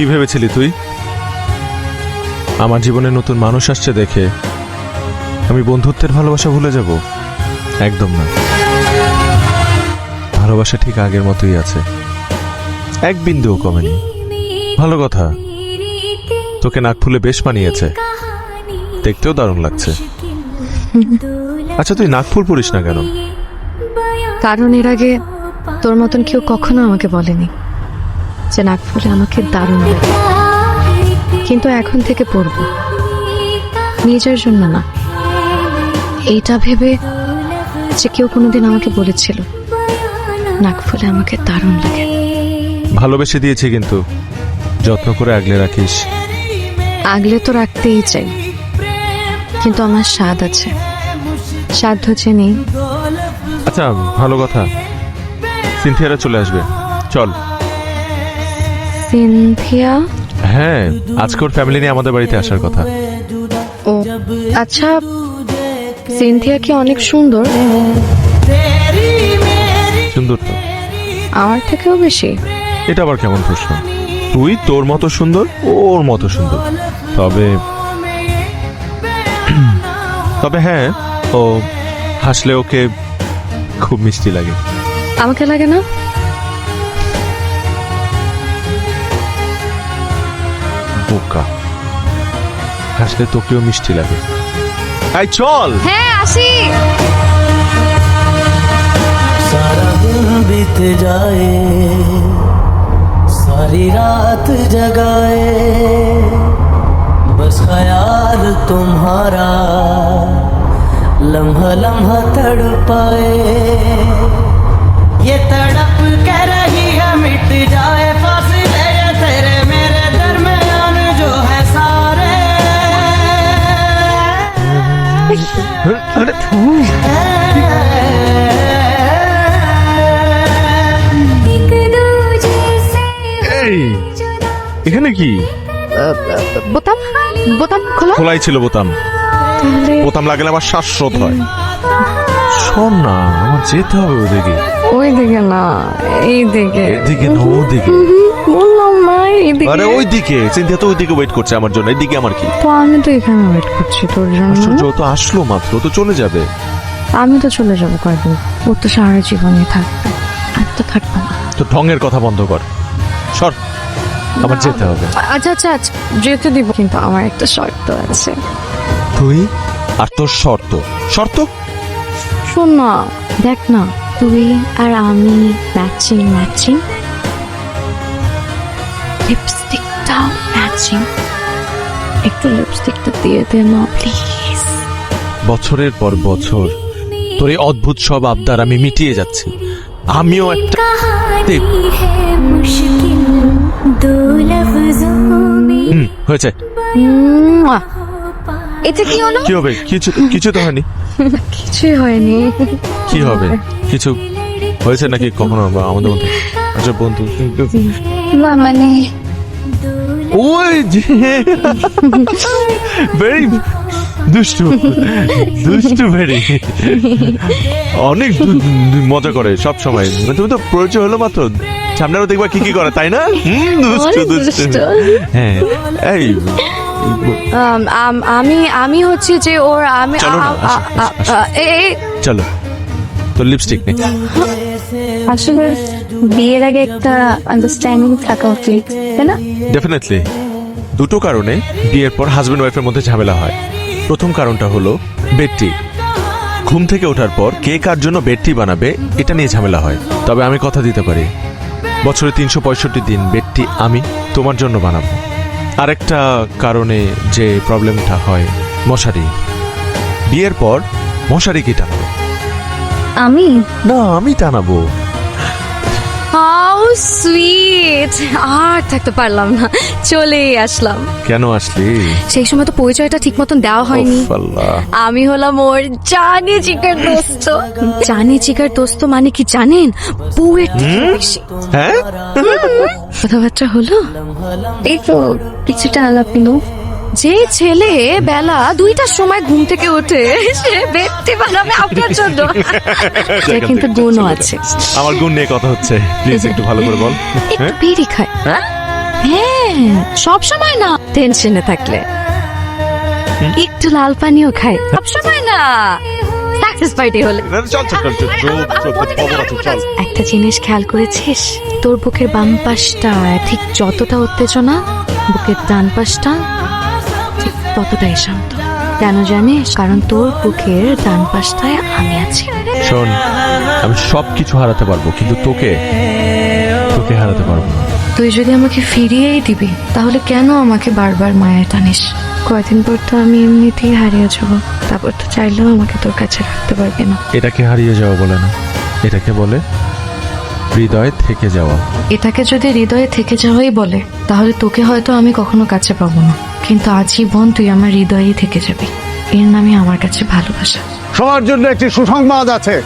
কি ভেবেছিলি তুই? আমার জীবনে নতুন মানুষ আসছে দেখে আমি বন্ধুত্বের ভালোবাসা ভুলে যাব। একদম না। ভালোবাসা ঠিক আগের মতোই আছে। এক বিন্দুও কমেনি। ভালো কথা। তোকে নাক ফুলে বেশ মানিয়েছে। দেখতেও দারুণ লাগছে। আচ্ছা তুই নাক ফুল পরিস না কেন? কারণ এর আগে তোর মতন কেউ কখনো আমাকে বলেনি। যে নাক ফুলে আমাকে দারুণ লাগে। কিন্তু এখন থেকে পড়ব। নিজের জন্য না। এইটা ভেবে যে কেউ কোনোদিন আমাকে বলেছিল নাক ফুলে আমাকে দারুণ লাগে। ভালোবেসে দিয়েছি কিন্তু। যত্ন করে আগলে রাখিস। আগলে তো রাখতেই চাই। কিন্তু আমার স্বাদ আছে। সাধ্য নেই। আচ্ছা ভালো কথা। সিনথিয়ারা চলে আসবে। চল। সিনথিয়া? হ্যাঁ আজকে ওর ফ্যামিলি নিয়ে আমাদের বাড়িতে আসার কথা। ও আচ্ছা সিনথিয়া কি অনেক সুন্দর? সুন্দর তো। আমার থেকেও বেশি। এটা আবার কেমন প্রশ্ন? তুই তোর মতো সুন্দর ওর মতো সুন্দর। তবে তবে হ্যাঁ ও হাসলে ওকে খুব মিষ্টি লাগে। আমাকে লাগে না? বোকা হাসলে তোকেও মিষ্টি লাগে এই চল হ্যাঁ আসি सारा दिन बीत जाए सारी रात जगाए बस ख्याल तुम्हारा लम्हा लम्हा तड़पाए ये तड़प कर रही है मिट जाए কি? বোতাম? বোতাম খোলা? খোলাই ছিল বোতাম। বোতাম লাগলে আমার শ্বাসরোধ হয়। শোন না আমার যেতে হবে ওদিকে। ওই দিকে না এই দিকে এদিকে না ওদিকে। বললাম না এই দিকে আরে ওই দিকে চিন্তা তো ওইদিকে ওয়েট করছে আমার জন্য। এদিকে আমার কি? তো আমি তো এখানে ওয়েট করছি তোর জন্য। ও তো আসলো মাত্র তো চলে যাবে। আমি তো চলে যাব কয়েকদিন। ও তো সারা জীবনই থাকবে। আমি তো থাকব না। তো ঢঙের কথা বন্ধ কর। সর। আমার যেতে হবে। আচ্ছা আচ্ছা আচ্ছা যেতে দিব কিন্তু আমার একটা শর্ত আছে। তুই? আর তোর শর্ত? শর্ত? শোন না দেখ না তুই আর আমি ম্যাচিং ম্যাচিং লিপস্টিকটাও ম্যাচিং একটু লিপস্টিকটা দিয়ে দে না প্লিজ বছরের পর বছর তোর এই অদ্ভুত সব আবদার আমি মিটিয়ে যাচ্ছি। আমিও একটা দেব। হুম হয়েছে। এটা কি হলো? কি হবে? কিছু কিছু তো হয়নি। কিছুই হয়নি। কি হবে? কিছু হয়েছে নাকি কখনো আমাদের মধ্যে? আচ্ছা বন্ধু না মানে ওই যে ভেরি দুষ্টু। দুষ্টু ভেরি অনেক মজা করে সব সময়। তুমি তো পরিচয় হলো মাত্র সামনেও দেখবা কি কি করে তাই না? হুম, দুষ্টু দুষ্টু। দুষ্টু। হ্যাঁ এই আম, আম- হচ্ছে যে ওর আমি চলো তোর লিপস্টিক নে। আসলে বিয়ের আগে একটা আন্ডারস্ট্যান্ডিং থাকা উচিত তাই না? ডেফিনেটলি দুটো কারণে বিয়ের পর হাজব্যান্ড ওয়াইফের মধ্যে ঝামেলা হয়। প্রথম কারণটা হলো বেডটি। ঘুম থেকে ওঠার পর কে কার জন্য বেডটি বানাবে এটা নিয়ে ঝামেলা হয়। তবে আমি কথা দিতে পারি। বছরে তিনশো পঁয়ষট্টি দিন বেডটি আমি তোমার জন্য বানাবো। আরেকটা কারণে যে প্রবলেমটা হয় মশারি। বিয়ের পর মশারি কি টানাবো? আমি? না আমি টানাবো। হাউ সুইট আর থাকতে পারলাম না। চলেই আসলাম। কেন আসলি? সেই সময় তো পরিচয়টা ঠিক মতন দেওয়া হয়নি। আমি হলাম ওর জানি চিকার দোস্ত। জানি চিকার দোস্ত মানে কি জানেন? বউয়ের বেশি। হ্যাঁ? কথাবার্তা হলো? এই তো কিছুটা আলাপ নিল। যে ছেলে বেলা দুইটার সময় ঘুম থেকে ওঠে সে ব্যক্তি বানাবে আপনার জন্য কিন্তু গুণও আছে আমার গুণ নিয়ে কথা হচ্ছে প্লিজ একটু ভালো করে বল একটু বিড়ি খায় হ্যাঁ সব সময় না টেনশনে থাকলে একটু লাল পানিও খাই সব সময় না একটা জিনিস খেয়াল করেছিস তোর বুকের বাম পাশটা ঠিক যতটা উত্তেজনা বুকের ডান পাশটা ততটাই শান্ত? কেন জানিস? কারণ তোর বুকের ডান পাশটায় আমি আছি। শোন আমি সব কিছু হারাতে পারব কিন্তু তোকে তোকে হারাতে পারব না। তুই যদি আমাকে ফিরিয়েই দিবি তাহলে কেন আমাকে বারবার মায়ের টানিস? কয়দিন পর তো আমি এমনিতেই হারিয়ে যাব। তারপর তো চাইলেও আমাকে তোর কাছে রাখতে পারবি না। এটাকে হারিয়ে যাওয়া বলে না। এটাকে বলে হৃদয় থেকে যাওয়া। এটাকে যদি হৃদয়ে থেকে যাওয়াই বলে তাহলে তোকে হয়তো আমি কখনো কাছে পাবো না। কিন্তু আজীবন তুই আমার হৃদয়েই থেকে যাবি। এর নামে আমার কাছে ভালোবাসা। সবার জন্য একটি সুসংবাদ আছে।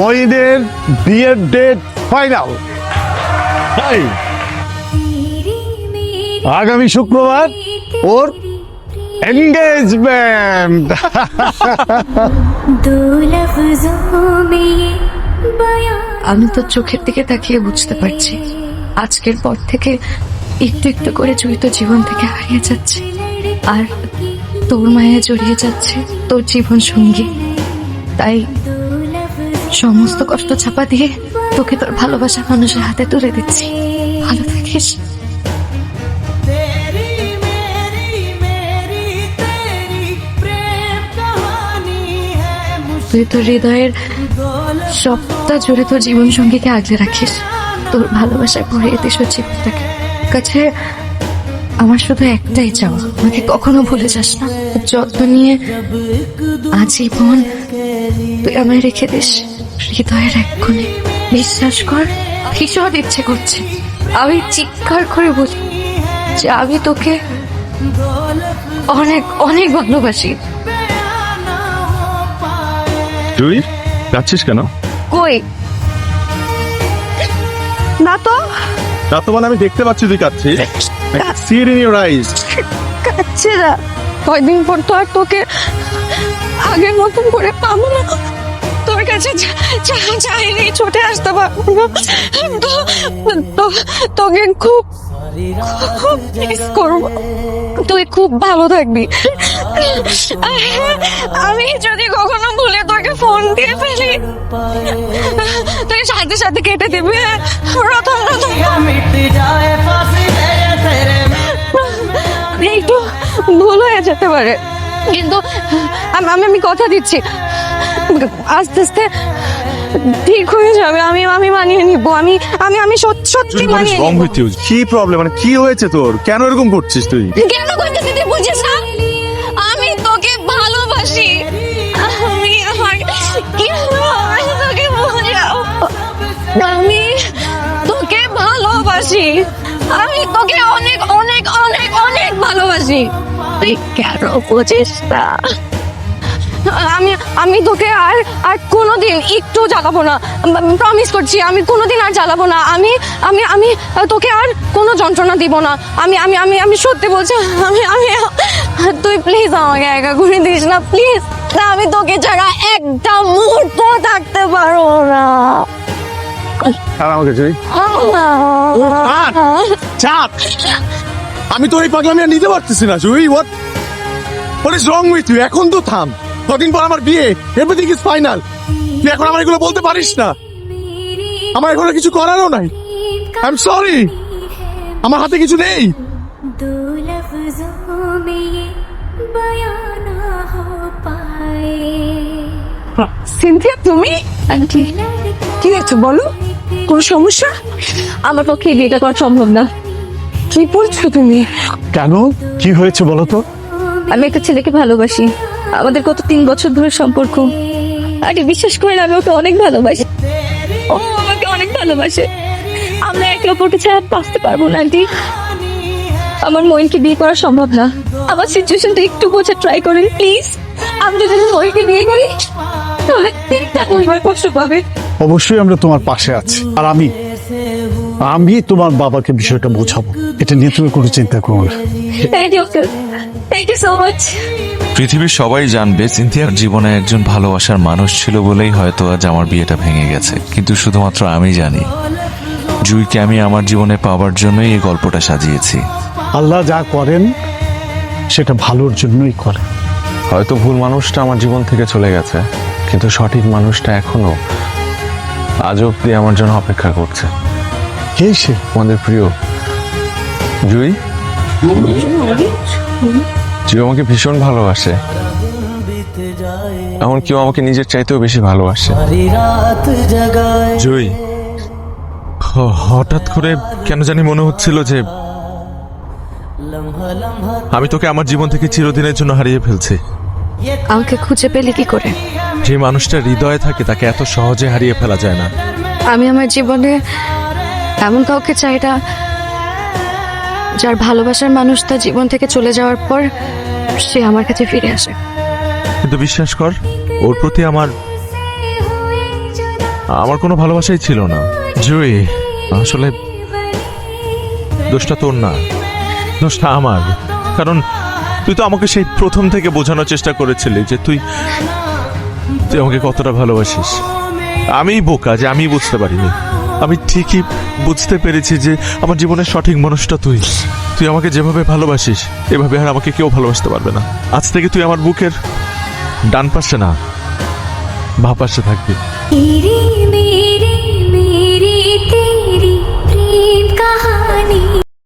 বইদের বিয়ের ডেট ফাইনাল আগামী শুক্রবার ওর এঙ্গেজমেন্ট আমি তো চোখের দিকে তাকিয়ে বুঝতে পারছি। আজকের পর থেকে একটু একটু করে জড়িত জীবন থেকে হারিয়ে যাচ্ছে। আর তোর মায়া জড়িয়ে যাচ্ছে তোর জীবন সঙ্গী। তাই সমস্ত কষ্ট চাপা দিয়ে তোকে তোর ভালোবাসা মানুষের হাতে তুলে দিচ্ছি। ভালো থাকিস। তুই তোর হৃদয়ের সবটা জুড়ে তোর জীবন সঙ্গীকে আগলে রাখিস। তোর ভালোবাসায় ভরিয়ে দিস জীবনটাকে। কাছে আমার শুধু একটাই চাওয়া। আমাকে কখনো ভুলে যাস না। যত্ন নিয়ে আজীবন তুই আমায় রেখে দিস। হৃদয়ের এক কোণে। বিশ্বাস কর ভীষণ ইচ্ছে করছে। আমি চিৎকার করে বলি যে আমি তোকে অনেক অনেক ভালোবাসি। তুই যাচ্ছিস কেন? কই? না তো তা তো মানে আমি দেখতে পাচ্ছি, তুই কাচ্ছিস সির ইন ইউর আইজ কাচ্ছে না কয়দিন পর তো আর তোকে আগের মতন করে পাবো না। তোর কাছে চাইলেই ছুটে আসতে পারব না। তো- তোকে খুব খুব মিস করব। তুই খুব ভালো থাকবি। আমি যদি কখনো ভুলে তোকে ফোন দিয়ে ফেলি তুই সাথে সাথে কেটে দিবি হ্যাঁ? প্রথম একটু ভুল হয়ে যেতে পারে। কিন্তু আমি আমি কথা দিচ্ছি। আস্তে আস্তে ঠিক হয়ে যাবে। আমি আমি মানিয়ে নিব। আমি আমি আমি সত্যি মানিয়ে নিব। কি প্রবলেম মানে কি হয়েছে তোর? কেন এরকম করছিস তুই? কেন আমি তোকে ভালোবাসি। আমি তোকে অনেক অনেক অনেক অনেক ভালোবাসি। তুই কেন বুঝিস না? আমি আমি তোকে আর আর কোনোদিন একটু জ্বালাবো না। প্রমিস করছি, আমি কোনোদিন আর জ্বালাবো না। আমি আমি আমি তোকে আর কোনো যন্ত্রণা দিব না। আমি আমি আমি আমি সত্যি বলছি, আমি আমি, তুই প্লিজ আমাকে একা করে দিস না প্লিজ না, আমি তোকে ছাড়া একটা মুহূর্ত থাকতে পারব না। চাপ। আমি তো এই পাগলামি আর নিতে পারতেছি না Jui what is wrong with you এখন তো থাম। কদিন পর আমার বিয়ে এভরিথিং ইজ ফাইনাল তুই এখন আমার এগুলো বলতে পারিস না। আমার এখন কিছু করারও নাই। আই এম সরি আমার হাতে কিছু নেই। সিনথিয়া তুমি? কি হয়েছে বলো? কোন সমস্যা? আমার পক্ষে এই বিয়েটা করা সম্ভব না। কি বলছো তুমি? কেন? কি হয়েছে বলো তো? আমি একটা ছেলেকে ভালোবাসি। আমাদের গত তিন বছর ধরে সম্পর্ক। আন্টি বিশ্বাস করেন আমি ওকে অনেক ভালোবাসি। ও আমাকে অনেক ভালোবাসে। আমরা একে অপরকে ছাড়া বাঁচতে পারব না আন্টি। আমার মইনকে বিয়ে করা সম্ভব না। আমার সিচুয়েশনটা একটু বোঝা ট্রাই করেন প্লিজ আমি যদি মইনকে বিয়ে করি তাহলে তিনটা পরিবার কষ্ট পাবে। অবশ্যই আমরা তোমার পাশে আছি। আর আমি আমি তোমার বাবাকে বিষয়টা বোঝাবো। এটা নিয়ে তুমি কোনো চিন্তা করো না। Thank you thank you so much পৃথিবীর সবাই জানবে সিনথিয়ার জীবনে একজন ভালোবাসার মানুষ ছিল বলেই হয়তো আজ আমার বিয়েটা ভেঙে গেছে। কিন্তু শুধুমাত্র আমি জানি জুইকে আমি আমার জীবনে পাওয়ার জন্যই এই গল্পটা সাজিয়েছি। আল্লাহ যা করেন সেটা ভালোর জন্যই করেন। হয়তো ভুল মানুষটা আমার জীবন থেকে চলে গেছে কিন্তু সঠিক মানুষটা এখনও আজ অব্দি আমার জন্য অপেক্ষা করছে। কে সে? আমাদের প্রিয়। জুই? জুই আমাকে ভীষণ ভালোবাসে। এমন কেউ আমাকে নিজের চাইতেও বেশি ভালোবাসে। জুই হঠাৎ করে কেন জানি মনে হচ্ছিল যে আমি তোকে আমার জীবন থেকে চিরদিনের জন্য হারিয়ে ফেলছি। আমাকে খুঁজে পেলে কি করে? যে মানুষটা হৃদয়ে থাকে তাকে এত সহজে হারিয়ে ফেলা যায় না। আমি আমার জীবনে এমন কাউকে চাই না যার ভালোবাসার মানুষ তার জীবন থেকে চলে যাওয়ার পর সে আমার কাছে ফিরে আসে। কিন্তু বিশ্বাস কর ওর প্রতি আমার আমার কোনো ভালোবাসাই ছিল না। জুই আসলে দোষটা তোর না দোষটা আমার। কারণ তুই তো আমাকে সেই প্রথম থেকে বোঝানোর চেষ্টা করেছিলি যে তুই তুই আমাকে কতটা ভালোবাসিস? আমি বোকা যে আমি বুঝতে পারিনি। আমি ঠিকই বুঝতে পেরেছি যে আমার জীবনের সঠিক মানুষটা তুই। তুই আমাকে যেভাবে ভালোবাসিস, এভাবে আর আমাকে কেউ ভালোবাসতে পারবে না। আজ থেকে তুই আমার বুকের ডান পাশে না, বা পাশে থাকবি।